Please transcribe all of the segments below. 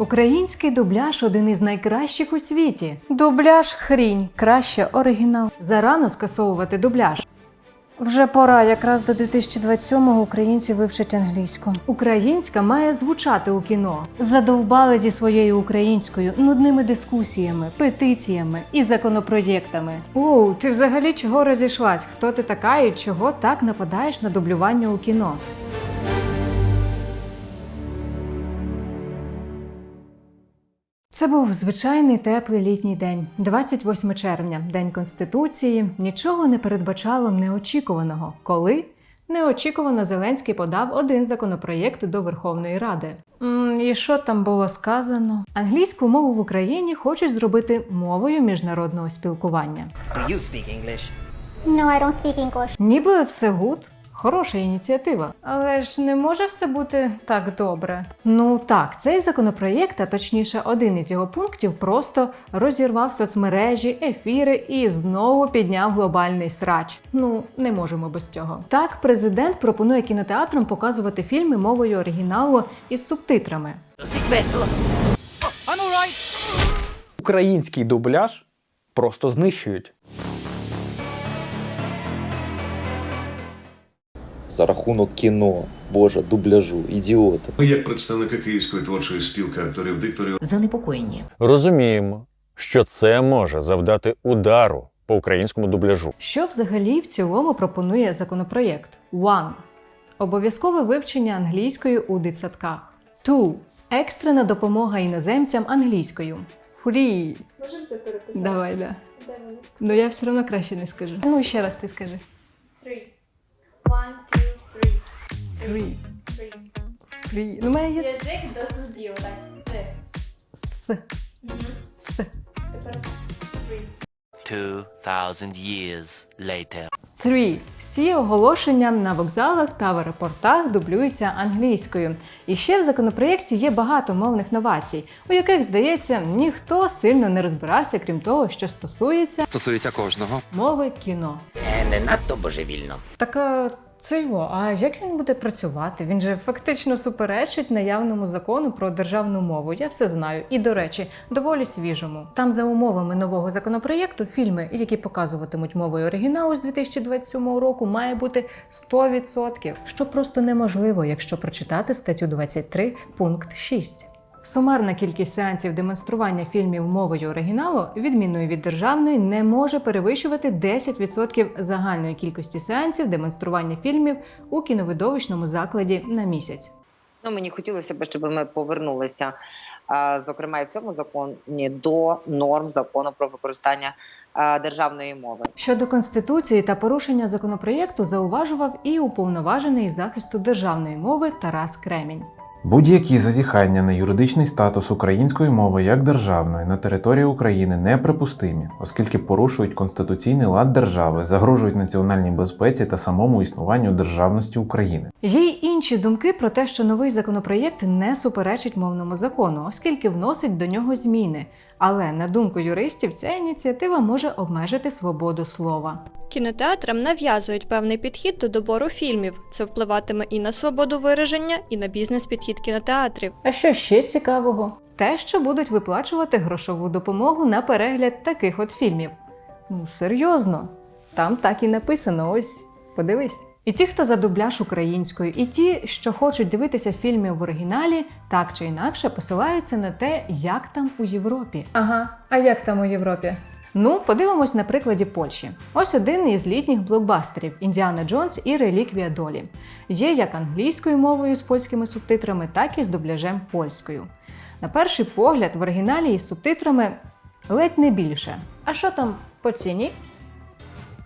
Український дубляж один із найкращих у світі. Дубляж хрінь, краще оригінал. Зарано скасовувати дубляж. Вже пора, якраз до 2027-го українці вивчать англійську. Українська має звучати у кіно. Задовбали зі своєю українською нудними дискусіями, петиціями і законопроєктами. Оу, ти взагалі чого розійшлась? Хто ти така і чого так нападаєш на дублювання у кіно? Це був звичайний теплий літній день, 28 червня, день конституції. Нічого не передбачало неочікуваного, коли неочікувано Зеленський подав один законопроєкт до Верховної Ради. м і що там було сказано? Англійську мову в Україні хочуть зробити мовою міжнародного спілкування. Do you speak English? No, I don't speak English. Ніби все гуд. Хороша ініціатива, але ж не може все бути так добре. Ну так, цей законопроєкт, а точніше, один із його пунктів, просто розірвав соцмережі, ефіри і знову підняв глобальний срач. Ну не можемо без цього. Так, президент пропонує кінотеатрам показувати фільми мовою оригіналу із субтитрами. Досить весело. Український дубляж просто знищують. За рахунок кіно, боже, дубляжу, ідіоти. Ми, як представники Київської творчої спілки акторів-дикторів, занепокоєні. Розуміємо, що це може завдати удару по українському дубляжу. Що взагалі в цілому пропонує законопроєкт? One. Обов'язкове вивчення англійської у дитсадках. Two. Екстрена допомога іноземцям англійською. Free. Можемо це переписати? Давай, да. Ну я все одно краще не скажу. Ну ще раз ти скажи. Three. Three. Free. Ну, в мене є Язик до зубів, так. Три. с. С. Тепер three. 2000 years later. Three. Всі оголошення на вокзалах та в аеропортах дублюються англійською. І ще в законопроєкті є багато мовних новацій, у яких, здається, ніхто сильно не розбирався, крім того, що стосується Стосується кожного. мови кіно. Е, Не надто божевільно. Так а, це його. А як він буде працювати? Він же фактично суперечить наявному закону про державну мову. Я все знаю. І до речі, доволі свіжому. Там за умовами нового законопроєкту фільми, які показуватимуть мовою оригіналу з 2027 року, має бути 100%, що просто неможливо, якщо прочитати статтю 23 пункт 6. Сумарна кількість сеансів демонстрування фільмів мовою оригіналу, відмінною від державної, не може перевищувати 10% загальної кількості сеансів демонстрування фільмів у кіновидовищному закладі на місяць. Ну, мені хотілося б, щоб ми повернулися, зокрема, і в цьому законі до норм закону про використання державної мови. Щодо конституції та порушення законопроєкту зауважував і уповноважений захисту державної мови Тарас Кремінь. Будь-які зазіхання на юридичний статус української мови як державної на території України неприпустимі, оскільки порушують конституційний лад держави, загрожують національній безпеці та самому існуванню державності України. Є й інші думки про те, що новий законопроєкт не суперечить мовному закону, оскільки вносить до нього зміни. Але на думку юристів, ця ініціатива може обмежити свободу слова. Кінотеатрам нав'язують певний підхід до добору фільмів. Це впливатиме і на свободу вираження, і на бізнес-підхід кінотеатрів. А що ще цікавого? Те, що будуть виплачувати грошову допомогу на перегляд таких от фільмів. Ну, серйозно, там так і написано. Ось подивись. І ті, хто за дубляж українською, і ті, що хочуть дивитися фільми в оригіналі, так чи інакше посилаються на те, як там у Європі. Ага, а як там у Європі? Ну, подивимось на прикладі Польщі. Ось один із літніх блокбастерів Індіана Джонс і Реліквія долі. Є як англійською мовою з польськими субтитрами, так і з дубляжем польською. На перший погляд, в оригіналі із субтитрами ледь не більше. А що там по ціні?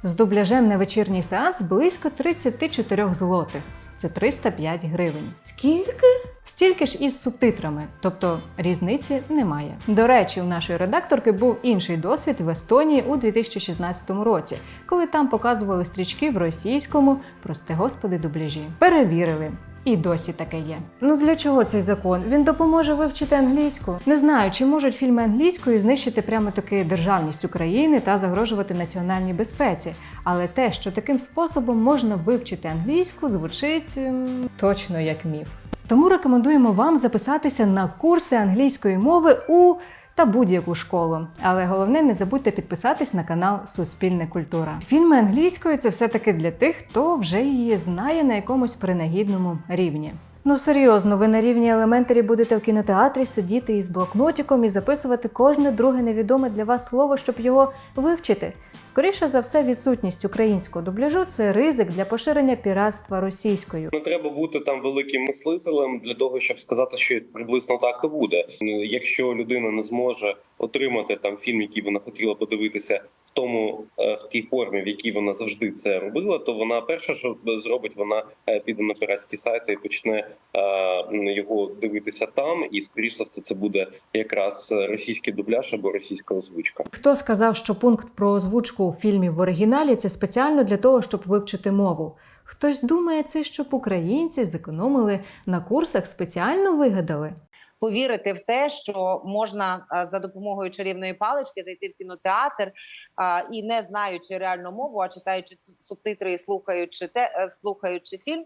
З дубляжем на вечірній сеанс близько 34 злотих. Це 305 гривень. Скільки? Стільки ж із субтитрами, тобто різниці немає. До речі, у нашої редакторки був інший досвід в Естонії у 2016 році, коли там показували стрічки в російському, прости господи, дубляжі. Перевірили. І досі таке є. Ну для чого цей закон? Він допоможе вивчити англійську. Не знаю, чи можуть фільми англійською знищити прямо таки державність України та загрожувати національній безпеці. Але те, що таким способом можна вивчити англійську, звучить ем, точно як міф. Тому рекомендуємо вам записатися на курси англійської мови у та будь-яку школу. Але головне не забудьте підписатись на канал Суспільне культура. Фільми англійською це все-таки для тих, хто вже її знає на якомусь принагідному рівні. Ну серйозно, ви на рівні елементарі будете в кінотеатрі сидіти із блокнотиком і записувати кожне друге невідоме для вас слово, щоб його вивчити. Скоріше за все, відсутність українського дубляжу це ризик для поширення піратства російською. Не треба бути там великим мислителем для того, щоб сказати, що приблизно так і буде. Якщо людина не зможе отримати там фільм, який вона хотіла подивитися тому е, в тій формі, в якій вона завжди це робила, то вона перше, що зробить, вона е, піде на піратські сайти і почне е, його дивитися там. І скоріш за все, це буде якраз російський дубляж або російська озвучка. Хто сказав, що пункт про озвучку фільмів в оригіналі це спеціально для того, щоб вивчити мову? Хтось думає це, щоб українці зекономили на курсах, спеціально вигадали. Повірити в те, що можна за допомогою чарівної палички зайти в кінотеатр і не знаючи реальну мову, а читаючи субтитри і слухаючи те, е, слухаючи фільм,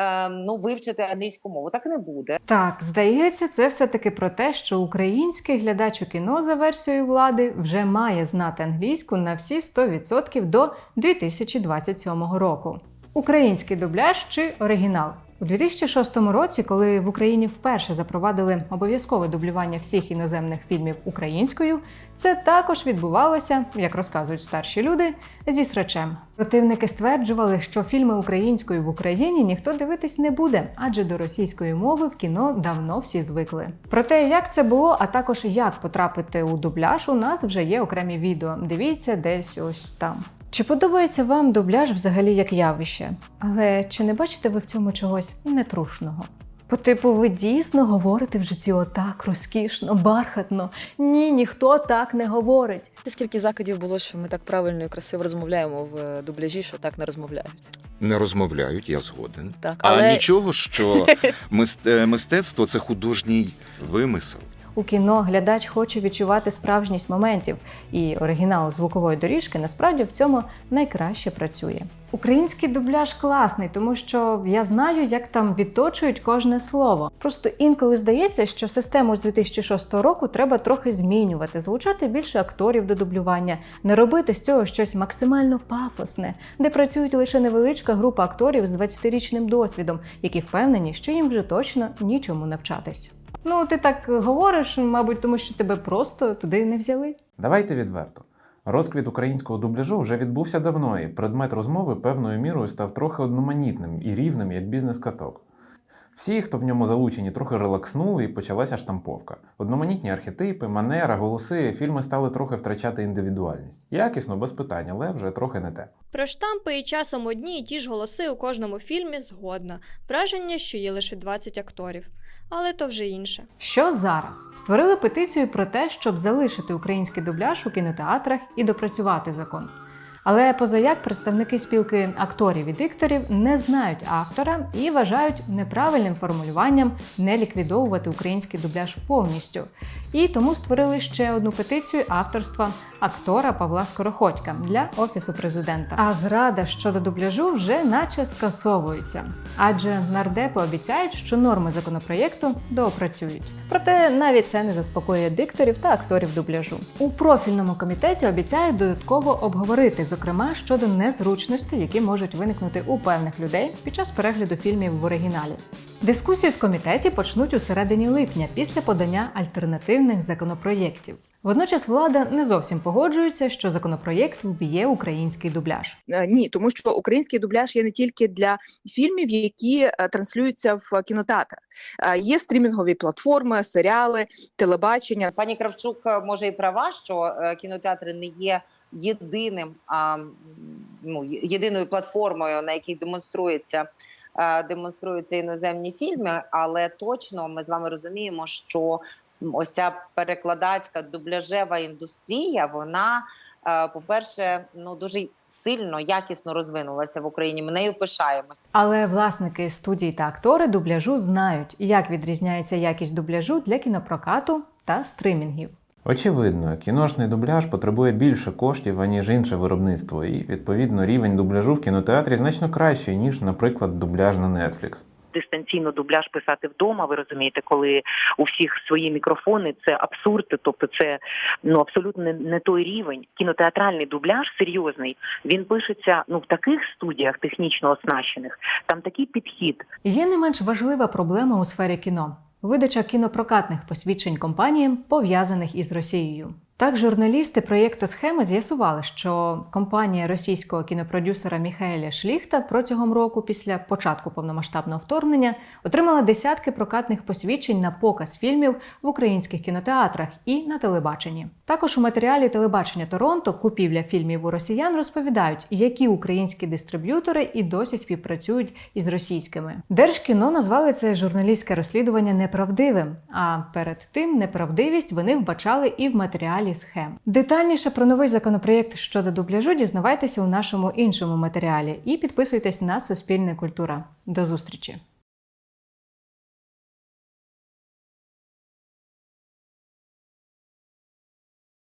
е, ну вивчити англійську мову. Так не буде. Так, здається, це все-таки про те, що український глядач у кіно за версією влади вже має знати англійську на всі 100% до 2027 року. Український дубляж чи оригінал. У 2006 році, коли в Україні вперше запровадили обов'язкове дублювання всіх іноземних фільмів українською, це також відбувалося, як розказують старші люди, зі срачем. Противники стверджували, що фільми українською в Україні ніхто дивитись не буде, адже до російської мови в кіно давно всі звикли. Про те, як це було, а також як потрапити у дубляж, у нас вже є окремі відео. Дивіться десь ось там. Чи подобається вам дубляж взагалі як явище? Але чи не бачите ви в цьому чогось нетрушного? По типу, ви дійсно говорите в житті отак розкішно, бархатно. Ні, ніхто так не говорить. Скільки закидів було, що ми так правильно і красиво розмовляємо в е, дубляжі, що так не розмовляють. Не розмовляють, я згоден. Так, А нічого, що мист- е, мистецтво це художній вимисел. У кіно глядач хоче відчувати справжність моментів, і оригінал звукової доріжки насправді в цьому найкраще працює. Український дубляж класний, тому що я знаю, як там відточують кожне слово. Просто інколи здається, що систему з 2006 року треба трохи змінювати, залучати більше акторів до дублювання, не робити з цього щось максимально пафосне, де працюють лише невеличка група акторів з 20-річним досвідом, які впевнені, що їм вже точно нічому навчатись. Ну, ти так говориш, мабуть, тому що тебе просто туди не взяли. Давайте відверто. Розквіт українського дубляжу вже відбувся давно, і предмет розмови певною мірою став трохи одноманітним і рівним, як бізнес-каток. Всі, хто в ньому залучені, трохи релакснули і почалася штамповка. Одноманітні архетипи, манера, голоси, фільми стали трохи втрачати індивідуальність. Якісно, без питань, але вже трохи не те. Про штампи і часом одні і ті ж голоси у кожному фільмі згодна. Враження, що є лише 20 акторів. Але то вже інше. Що зараз? Створили петицію про те, щоб залишити український дубляж у кінотеатрах і допрацювати закон. Але позаяк представники спілки акторів і дикторів не знають автора і вважають неправильним формулюванням не ліквідовувати український дубляж повністю. І тому створили ще одну петицію авторства актора Павла Скороходька для офісу президента. А зрада щодо дубляжу вже наче скасовується, адже нардепи обіцяють, що норми законопроєкту доопрацюють. Проте навіть це не заспокоює дикторів та акторів дубляжу. У профільному комітеті обіцяють додатково обговорити, зокрема щодо незручностей, які можуть виникнути у певних людей під час перегляду фільмів в оригіналі. Дискусію в комітеті почнуть у середині липня після подання альтернативних законопроєктів. Водночас влада не зовсім погоджується, що законопроєкт вб'є український дубляж. Е, Ні, тому що український дубляж є не тільки для фільмів, які е, транслюються в кінотеатрах. Е, Є стрімінгові платформи, серіали, телебачення. Пані Кравчук може і права, що кінотеатри не є єдиним ну, єдиною платформою, на якій демонструється. Демонструються іноземні фільми, але точно ми з вами розуміємо, що ось ця перекладацька дубляжева індустрія, вона по-перше, ну дуже сильно якісно розвинулася в Україні. Ми нею пишаємось. Але власники студій та актори дубляжу знають, як відрізняється якість дубляжу для кінопрокату та стримінгів. Очевидно, кіношний дубляж потребує більше коштів, аніж інше виробництво, і відповідно рівень дубляжу в кінотеатрі значно кращий, ніж, наприклад, дубляж на Netflix. дистанційно дубляж писати вдома. Ви розумієте, коли у всіх свої мікрофони, це абсурд. Тобто, це ну абсолютно не, не той рівень. Кінотеатральний дубляж серйозний. Він пишеться ну в таких студіях технічно оснащених. Там такий підхід. Є не менш важлива проблема у сфері кіно видача кінопрокатних посвідчень компаніям, пов'язаних із Росією. Так, журналісти проєкту схеми з'ясували, що компанія російського кінопродюсера Міхаеля Шліхта протягом року, після початку повномасштабного вторгнення, отримала десятки прокатних посвідчень на показ фільмів в українських кінотеатрах і на телебаченні. Також у матеріалі телебачення Торонто купівля фільмів у росіян розповідають, які українські дистриб'ютори і досі співпрацюють із російськими. Держкіно назвали це журналістське розслідування неправдивим. А перед тим неправдивість вони вбачали і в матеріалі схем. Детальніше про новий законопроєкт щодо дубляжу дізнавайтеся у нашому іншому матеріалі і підписуйтесь на Суспільне культура. До зустрічі!